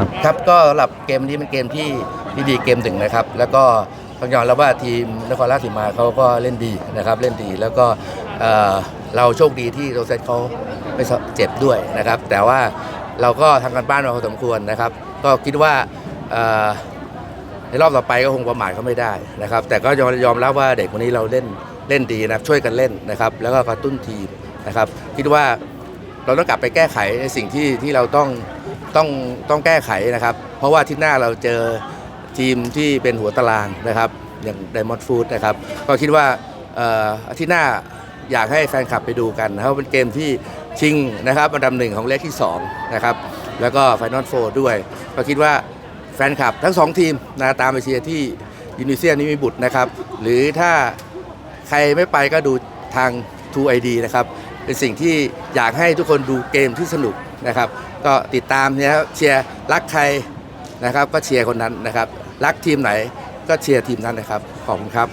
ครับ ครับก็สำหรับเกมนี้เป็นเกมที่ที่ดีเกมหนึ่งนะครับ แล้วก็ต้องยอมรับว่าทีมนครราชสีมาเขาก็เล่นดีนะครับเล่นดีแล้วก็เอ่อเราโชคดีที่โรเซตเขาไม่เจ็บด้วยนะครับ แต่ว่าเราก็ทำกันบ้านมาพอสมควรนะครับ ก็คิดว่าเอ่อในรอบต่อไปก็คงประมาทเขาไม่ได้นะครับ แต่ก็ยอมยอมรับว่าเด็กคนนี้เราเล่นเล่นดีนะครับช่วยกันเล่นนะครับ แล้วก็กระตุ้นทีมนะครับ คิดว่าเราต้องกลับไปแก้ไขในสิ่งที่ที่เราต้อง ต้องต้องแก้ไขนะครับ เพราะว่าที่หน้าเราเจอทีมที่เป็นหัวตารางนะครับ อย่าง Diamond Food นะครับ ก็คิดว่าอ่ออาที่หน้าอยากให้แฟนคลับไปดูกันนะครับเป็นเกมที่ชิงนะครับอันดับหนึ่งของเลขที่2นะครับแล้วก็ไฟนอลโฟด้วย ก็คิดว่าแฟนคลับทั้งสองทีมนะตามไปเชียร์ที่ยูนิเซียนิมิบุตรนะครับ หรือถ้าใครไม่ไปก็ดูทาง True ID นะครับ เป็นสิ่งที่อยากให้ทุกคนดูเกมที่สนุกนะครับ ก็ติดตามเนี่ยเชียร์รักใครนะครับ ก็เชียร์คนนั้นนะครับ รักทีมไหนก็เชียร์ทีมนั้นนะครับ ขอบคุณครับ